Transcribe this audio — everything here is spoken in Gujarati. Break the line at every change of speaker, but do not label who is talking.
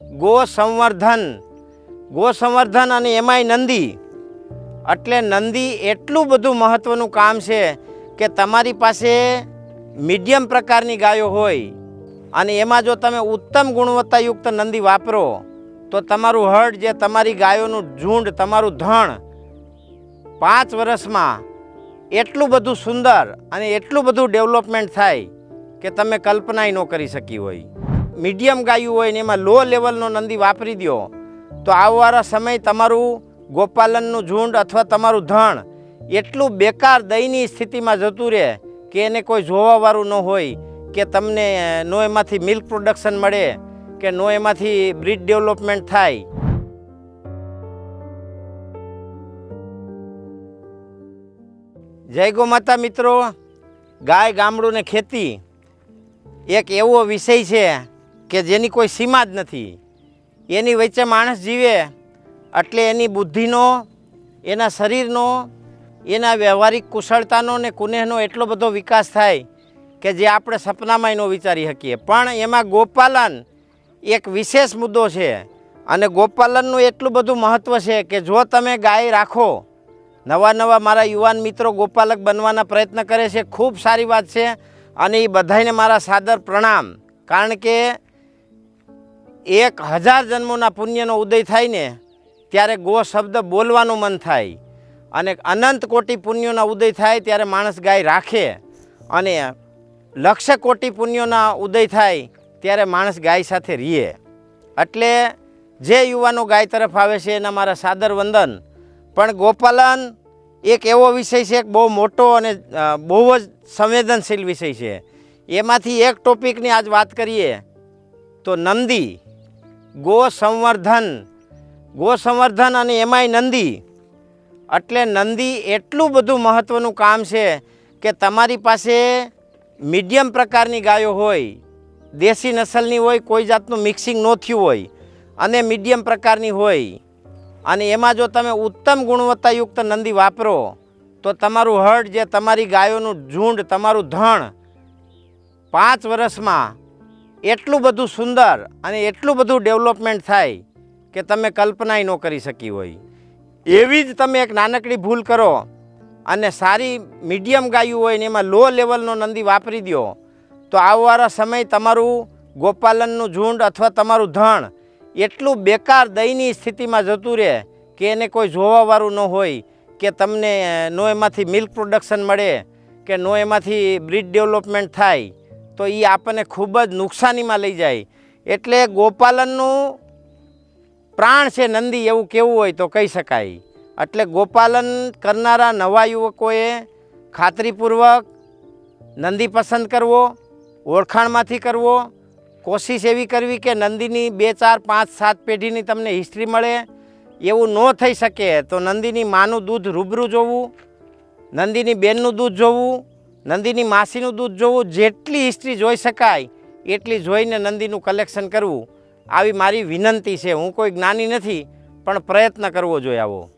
ગો સંવર્ધન ગો સંવર્ધન અને એમાંય નંદી. એટલે નંદી એટલું બધું મહત્ત્વનું કામ છે કે તમારી પાસે મીડિયમ પ્રકારની ગાયો હોય અને એમાં જો તમે ઉત્તમ ગુણવત્તાયુક્ત નંદી વાપરો, તો તમારું હર્ડ જે તમારી ગાયોનું ઝુંડ, તમારું ધણ પાંચ વર્ષમાં એટલું બધું સુંદર અને એટલું બધું ડેવલપમેન્ટ થાય કે તમે કલ્પનાય ન કરી શકી હોય. મીડિયમ ગાયું હોય ને એમાં લો લેવલનો નંદી વાપરી દો તો આવવાળા સમય તમારું ગોપાલનનું ઝુંડ અથવા તમારું ધણ એટલું બેકાર દયની સ્થિતિમાં જતું રહે કે એને કોઈ જોવાવાળું ન હોય, કે તમને નો એમાંથી મિલ્ક પ્રોડક્શન મળે, કે નો એમાંથી બ્રીડ ડેવલપમેન્ટ થાય. જય ગો માતા મિત્રો. ગાય ગામડું ને ખેતી એક એવો વિષય છે કે જેની કોઈ સીમા જ નથી. એની વચ્ચે માણસ જીવે, એટલે એની બુદ્ધિનો, એના શરીરનો, એના વ્યવહારિક કુશળતાનો ને કુનેહનો એટલો બધો વિકાસ થાય કે જે આપણે સપનામાં એનો વિચારી શકીએ. પણ એમાં ગોપાલન એક વિશેષ મુદ્દો છે અને ગોપાલનનું એટલું બધું મહત્ત્વ છે કે જો તમે ગાય રાખો, નવા નવા મારા યુવાન મિત્રો ગોપાલક બનવાના પ્રયત્ન કરે છે, ખૂબ સારી વાત છે અને એ બધાને મારા સાદર પ્રણામ. કારણ કે એક હજાર જન્મોના પુણ્યનો ઉદય થાય ને, ત્યારે ગો શબ્દ બોલવાનું મન થાય. અને અનંત કોટી પુણ્યોના ઉદય થાય ત્યારે માણસ ગાય રાખે. અને લક્ષ કોટી પુણ્યોના ઉદય થાય ત્યારે માણસ ગાય સાથે રીએ. એટલે જે યુવાનો ગાય તરફ આવે છે એના મારા સાદર વંદન. પણ ગોપાલન એક એવો વિષય છે, એક બહુ મોટો અને બહુ જ સંવેદનશીલ વિષય છે. એમાંથી એક ટોપિકની આજ વાત કરીએ તો નંદી. ગો સંવર્ધન ગો સંવર્ધન અને એમાંય નંદી. એટલે નંદી એટલું બધું મહત્ત્વનું કામ છે કે તમારી પાસે મીડિયમ પ્રકારની ગાયો હોય, દેશી નસલની હોય, કોઈ જાતનું મિક્સિંગ ન થયું હોય, અને મીડિયમ પ્રકારની હોય, અને એમાં જો તમે ઉત્તમ ગુણવત્તાયુક્ત નંદી વાપરો, તો તમારું હર્ડ જે તમારી ગાયોનું ઝુંડ, તમારું ધણ પાંચ વર્ષમાં એટલું બધું સુંદર અને એટલું બધું ડેવલપમેન્ટ થાય કે તમે કલ્પનાય ન કરી શકી હોય. એવી જ તમે એક નાનકડી ભૂલ કરો અને સારી મીડિયમ ગાયું હોય ને એમાં લો લેવલનો નંદી વાપરી દો, તો આવવાળા સમય તમારું ગોપાલનનું ઝુંડ અથવા તમારું ધણ એટલું બેકાર દયનીય સ્થિતિમાં જતું રહે કે એને કોઈ જોવાવાળું ન હોય કે તમને નો એમાંથી મિલ્ક પ્રોડક્શન મળે કે નો એમાંથી બ્રીડ ડેવલપમેન્ટ થાય. તો એ આપણને ખૂબ જ નુકસાનીમાં લઈ જાય. એટલે ગોપાલનનું પ્રાણ છે નંદી એવું કેવું હોય તો કહી શકાય. એટલે ગોપાલન કરનારા નવા યુવકોએ ખાતરીપૂર્વક નંદી પસંદ કરવો, ઓળખાણમાંથી કરવો, કોશિશ એવી કરવી કે નંદીની બે ચાર પાંચ સાત પેઢીની તમને હિસ્ટ્રી મળે, એવું ન થઈ શકે તો નંદીની માનું દૂધ રૂબરૂ જોવું, નંદીની બેનનું દૂધ જોવું નંદીની માસીનું દૂધ જોવું જેટલી હિસ્ટ્રી જોઈ શકાય, એટલી જોઈને નંદીનું કલેક્શન કરવું. આવી મારી વિનંતી છે. હું કોઈ જ્ઞાની નથી, પણ પ્રયત્ન કરવો જોઈએ આવો.